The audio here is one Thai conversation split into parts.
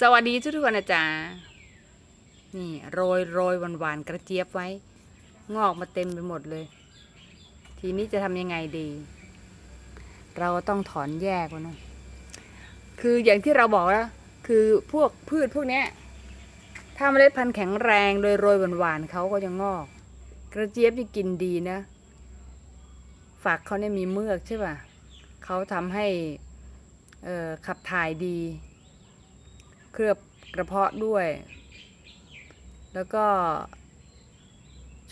สวัสดีทุกๆคนนะจ๊ะนี่โรยโรยหวานหวานกระเจี๊ยบไว้ งอกมาเต็มไปหมดเลย ทีนี้จะทำยังไงดี เราต้องถอนแยกวะนะคืออย่างที่เราบอกแล้วคือพวกพืชพวกเนี้ย ถ้าเมล็ดพันธุ์แข็งแรงโดยโรยหวานๆเขาก็จะงอก กระเจี๊ยบที่กินดีนะ ฝักเขาเนี่ยมีเมือกใช่ป่ะเขาทำให้ขับถ่ายดี เคลือบกระเพาะด้วย แล้วก็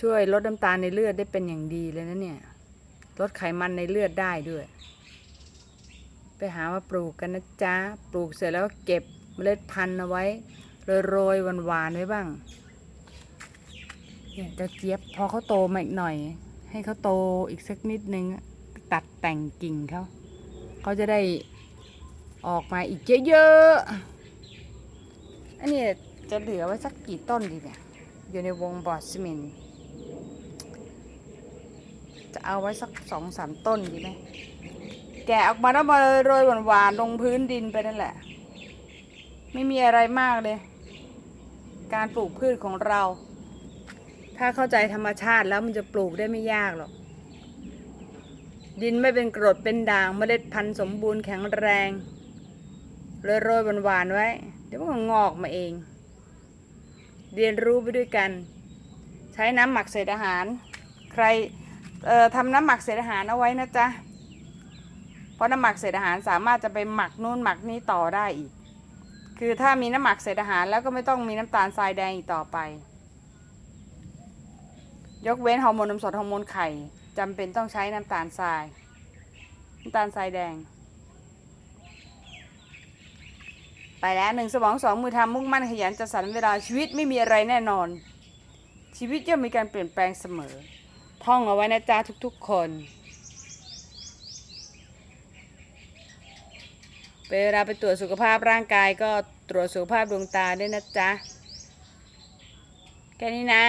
ช่วยลดน้ำตาลในเลือดได้เป็นอย่างดีเลยนะเนี่ย ลดไขมันในเลือดได้ด้วย ไปหามาปลูกกันนะจ๊ะ ปลูกเสร็จแล้วเก็บเมล็ดพันธุ์เอาไว้ โรยๆหวานๆไว้บ้างเนี่ยเจ้าเจี๊ยบพอเขาโตมาอีกหน่อย ให้เขาโตอีกสักนิดนึง ตัดแต่งกิ่งเขา เขาจะได้ออกมาอีกเยอะๆ อันนี้จะเหลือไว้สักกี่ต้นดีเนี่ย อยู่ในวงบอร์ดซีเมนจะเอาไว้สักสองสามต้นดีไหม แกะออกมาแล้วมาโรยหวานๆลงพื้นดินไปนั่นแหละ ไม่มีอะไรมากเลย การปลูกพืชของเรา ถ้าเข้าใจธรรมชาติแล้วมันจะปลูกได้ไม่ยากหรอก ดินไม่เป็นกรดเป็นด่างเมล็ดพันธุ์สมบูรณ์แข็งแรงเลยโรยหวานๆไว้ ดี๋ยวมันก็งอกมาเอง เรียนรู้ไปด้วยกัน ใช้น้ำหมักเศษอาหาร ใครทำน้ำหมักเศษอาหารเอาไว้นะจ๊ะ เพราะน้ำหมักเศษอาหารสามารถจะไปหมักนู่นหมักนี่ต่อได้อีก คือถ้ามีน้ำหมักเศษอาหารแล้วก็ไม่ต้องมีน้ำตาลทรายแดงอีกต่อไป ยกเว้นฮอร์โมนนมสดฮอร์โมนไข่จำเป็นต้องใช้น้ำตาลทราย น้ำตาลทรายแดง ไปแล้วหนึ่งสมองสองมือทำมุ่งมั่นขยันจัดสรรเวลาชีวิตไม่มีอะไรแน่นอน ชีวิตย่อมมีการเปลี่ยนแปลงเสมอ ท่องเอาไว้นะจ๊ะทุกๆคนเวลาไปตรวจสุขภาพร่างกายก็ตรวจสุขภาพดวงตาด้วยนะจ๊ะ แค่นี้นะ